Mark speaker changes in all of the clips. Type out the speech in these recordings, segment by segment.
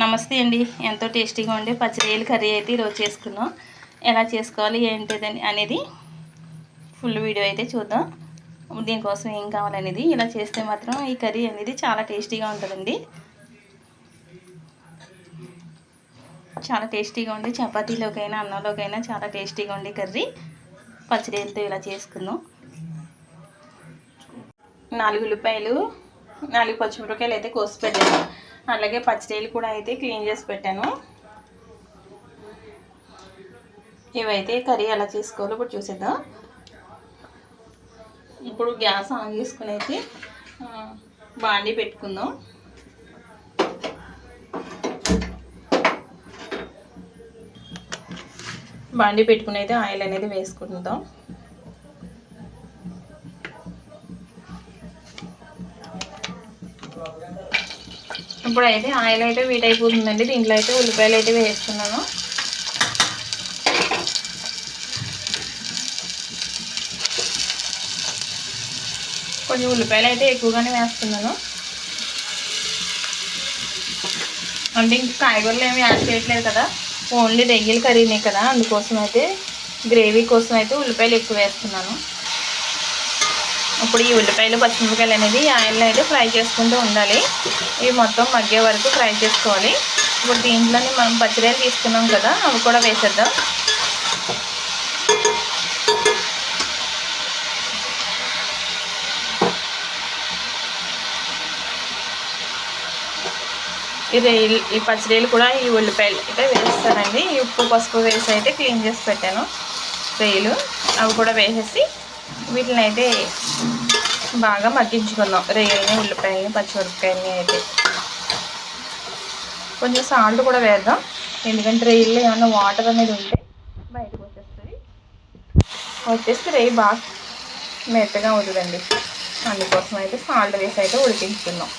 Speaker 1: నమస్తే అండి. ఎంతో టేస్టీగా ఉండే పచ్చిరేలు కర్రీ అయితే ఈరోజు చేసుకున్నాం. ఎలా చేసుకోవాలి ఏంటిదని అనేది ఫుల్ వీడియో అయితే చూద్దాం. దీనికోసం ఏం కావాలనేది ఇలా చేస్తే మాత్రం ఈ కర్రీ అనేది చాలా టేస్టీగా ఉంటుందండి. చాలా టేస్టీగా ఉండి చపాతీలోకైనా అన్నంలోకైనా చాలా టేస్టీగా ఉండే కర్రీ. పచ్చిరేలతో ఇలా చేసుకుందాం నాలుగు ఉల్లిపాయలు నాలుగు పచ్చిమిరపకాయలు అయితే కోసి పెట్టాను. అలాగే పచ్చిరొయ్యలు కూడా అయితే క్లీన్ చేసి పెట్టాను. ఇవైతే కర్రీ ఎలా చేసుకోవాలో ఇప్పుడు చూసేద్దాం. ఇప్పుడు గ్యాస్ ఆన్ చేసుకుని అయితే బాండి పెట్టుకుందాం. బాండి పెట్టుకుని అయితే ఆయిల్ అనేది వేసుకుంటాం ఇప్పుడు అయితే ఆయిల్ అయితే వీట్ అయిపోతుందండి. దీంట్లో అయితే ఉల్లిపాయలు అయితే వేస్తున్నాను. కొంచెం ఉల్లిపాయలు అయితే ఎక్కువగానే వేస్తున్నాను. అంటే ఇంక కాయగూరలు ఏమి యాడ్ చేయట్లేదు కదా. ఓన్లీ రొయ్యలు కర్రీనే కదా. అందుకోసం అయితే గ్రేవీ కోసం అయితే ఉల్లిపాయలు ఎక్కువ వేస్తున్నాను. ఇప్పుడు ఈ ఉల్లిపాయలు పచ్చిమిరపకాయలు అనేది ఆయిల్ ఆయిల్లో అయితే ఫ్రై చేసుకుంటూ ఉండాలి. ఇవి మొత్తం మగ్గే వరకు ఫ్రై చేసుకోవాలి. ఇప్పుడు దీంట్లోనే మనం పచ్చిరాయలు తీసుకున్నాం కదా అవి కూడా వేసేద్దాం. ఈ రొయ్యలు ఈ పచ్చిరీలు కూడా ఈ ఉల్లిపాయలు అయితే వేస్తానండి. ఈ ఉప్పు పసుపు వేసి అయితే క్లీన్ చేసి పెట్టాను. రొయ్యలు అవి కూడా వేసేసి వీటిని అయితే బాగా మగ్గించుకుందాం రొయ్యల్ని ఉల్లిపాయలని పచ్చిమిరపకాయలని అయితే. కొంచెం సాల్ట్ కూడా వేద్దాం. ఎందుకంటే రొయ్యల్లో ఏమన్నా వాటర్ అనేది ఉంటే బయటకు వచ్చేస్తుంది. వచ్చేసి రొయ్య బాగా మెత్తగా అవుతుందండి అందుకోసం అయితే సాల్ట్ వేసి అయితే ఉడికించుకుందాం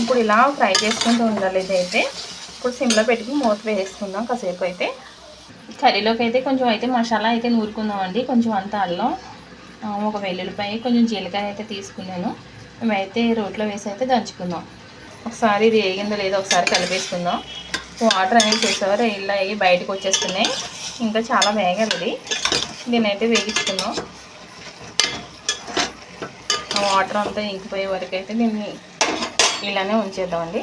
Speaker 1: ఇప్పుడు ఇలా ఫ్రై చేసుకుంటూ ఉండాలి ఇదైతే. ఇప్పుడు సిమ్లో పెట్టుకుని మూత వేసుకుందాం కాసేపు అయితే. కర్రీలోకి అయితే కొంచెం అయితే మసాలా అయితే నూరుకుందామండి. కొంచెం అంత అల్లం ఒక వెల్లుల్లిపాయ కొంచెం జీలకాయ అయితే తీసుకున్నాను. మేమైతే రోట్లో వేసి అయితే దంచుకుందాం. ఒకసారి ఇది వేగిందో లేదో ఒకసారి కలిపేసుకుందాం. వాటర్ అనేది చూసేవారు ఇలా అయ్యి బయటకు వచ్చేస్తున్నాయి. ఇంకా చాలా వేగాలి ఇది దీన్ని వేగించుకుందాం. ఆ వాటర్ అంతా ఇంకిపోయే వరకు అయితే దీన్ని ఇలానే ఉంచేద్దామండి.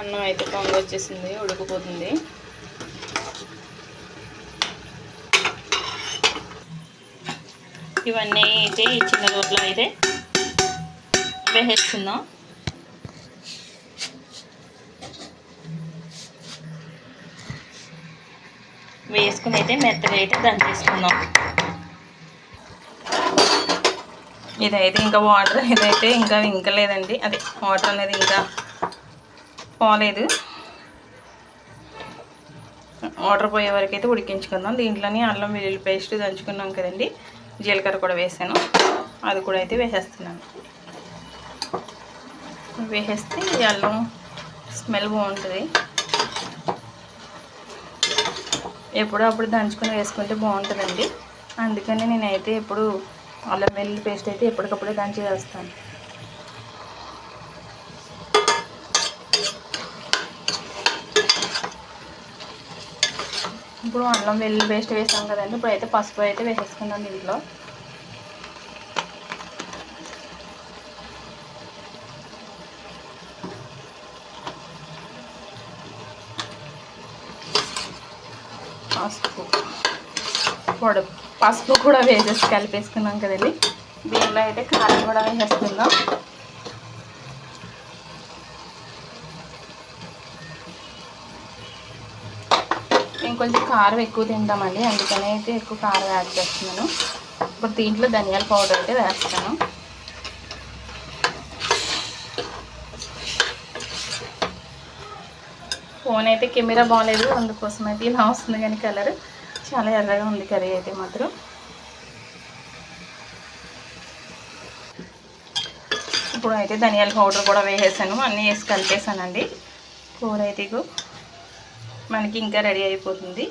Speaker 1: అన్నం అయితే పొంగ వచ్చేసింది ఉడికిపోతుంది. ఇవన్నీ అయితే ఈ చిన్న రోట్లో అయితే వేసేసుకుందాం. వేసుకుని అయితే మెత్తగా అయితే దంచేసుకుందాం ఇదైతే ఇంకా వాటర్ ఇదైతే ఇంకా ఇంకలేదండి అదే వాటర్ అనేది ఇంకా పోలేదు. వాటర్ పోయే వరకు అయితే ఉడికించుకుందాం. దీంట్లోనే అల్లం వెల్లుల్లి పేస్ట్ దంచుకున్నాం కదండి. జీలకర్ర కూడా వేసాను. అది కూడా అయితే వేసేస్తున్నాను. వేసేస్తే ఈ అల్లం స్మెల్ బాగుంటుంది. ఎప్పుడో అప్పుడు దంచుకుని వేసుకుంటే బాగుంటుందండి. అందుకని నేనైతే ఎప్పుడు అల్లం వెల్లుల్లి పేస్ట్ అయితే ఎప్పటికప్పుడే దంచి వేస్తాను ఇప్పుడు అల్లం వెల్లుల్లి పేస్ట్ వేసాం కదండి. ఇప్పుడు అయితే పసుపు అయితే వేసేసుకుందాం దీంట్లో. పసుపు. పొడ పసుపు కూడా వేసేసి కలిపేసుకున్నాం కదండి. దీనిలో అయితే కారం కూడా వేసేసుకుందాం. నేను కొంచెం కారం ఎక్కువ తింటామండి. అందుకని అయితే ఎక్కువ కారం యాడ్ చేస్తున్నాను. ఇప్పుడు దీంట్లో ధనియాల పౌడర్ అయితే వేస్తాను. ఫోన్ అయితే కెమెరా బాగాలేదు. అందుకోసం అయితే ఇలా వస్తుంది కానీ కలర్. చాలా ఎర్రగా ఉంది కర్రీ అయితే మాత్రం. ఇప్పుడు అయితే ధనియాల పౌడర్ కూడా వేసేసాను. అన్నీ వేసి కలిపేసానండి. కూర అయితే ఇగో. మనకి ఇంకా రెడీ అయిపోతుంది.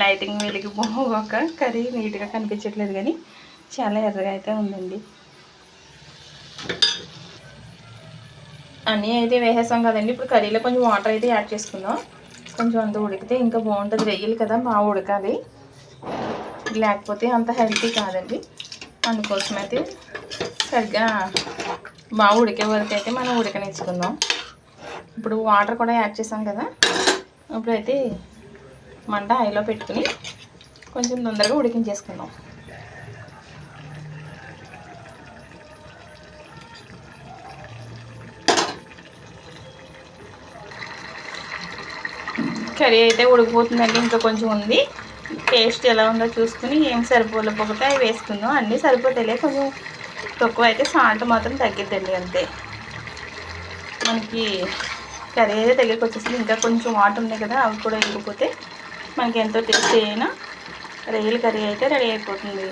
Speaker 1: లైటింగ్ వెలిగిపోక కర్రీ నీట్గా కనిపించట్లేదు కానీ చాలా ఎర్రగా అయితే ఉందండి. అన్నీ అయితే వేసేసాం కదండి. ఇప్పుడు కర్రీలో కొంచెం వాటర్ అయితే యాడ్ చేసుకుందాం. కొంచెం అంత ఉడికితే ఇంకా బాగుంటుంది. వెయ్యాలి కదా బాగా ఉడకాలి. లేకపోతే అంత హెల్తీ కాదండి. అందుకోసం అయితే సరిగ్గా బాగా ఉడికే వరకు అయితే మనం ఉడకనిచ్చుకుందాం. ఇప్పుడు వాటర్ కూడా యాడ్ చేసాం కదా. ఇప్పుడైతే మంట హైలో పెట్టుకుని కొంచెం తొందరగా ఉడికించేసుకుందాం. కర్రీ అయితే ఉడికిపోతుందండి. ఇంకా కొంచెం ఉంది. టేస్ట్ ఎలా ఉందో చూసుకుని ఏం సరిపోలేకపోతే అవి వేసుకుందాం. అన్నీ సరిపోతాయిలే. కొంచెం తక్కువ అయితే సాల్ట్ మాత్రం తగ్గిద్దండి అంతే. మనకి కర్రీ అయితే దగ్గరికి వచ్చేసింది ఇంకా కొంచెం వాటర్ ఉన్నాయి కదా అవి కూడా ఎగిరిపోతే మనకి ఎంతో టేస్టీ అయినా రొయ్యల కర్రీ అయితే రెడీ అయిపోతుంది.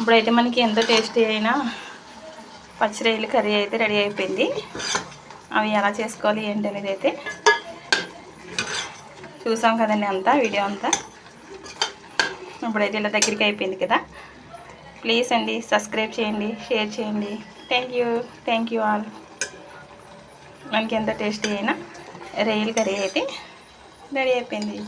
Speaker 1: ఇప్పుడైతే మనకి ఎంతో టేస్టీ అయినా పచ్చి రొయ్యల కర్రీ అయితే రెడీ అయిపోయింది. అవి ఎలా చేసుకోవాలి ఏంటి అనేది అయితే చూసాం కదండి అంతా వీడియో అంతా. ఇప్పుడైతే ఇలా దగ్గరికి అయిపోయింది కదా. ప్లీజ్ అండి సబ్స్క్రైబ్ చేయండి షేర్ చేయండి. Thank you thank you all మనకి ఎంత టేస్టీ అయినా రైల్ కర్రీ అయితే రెడీ అయిపోయింది.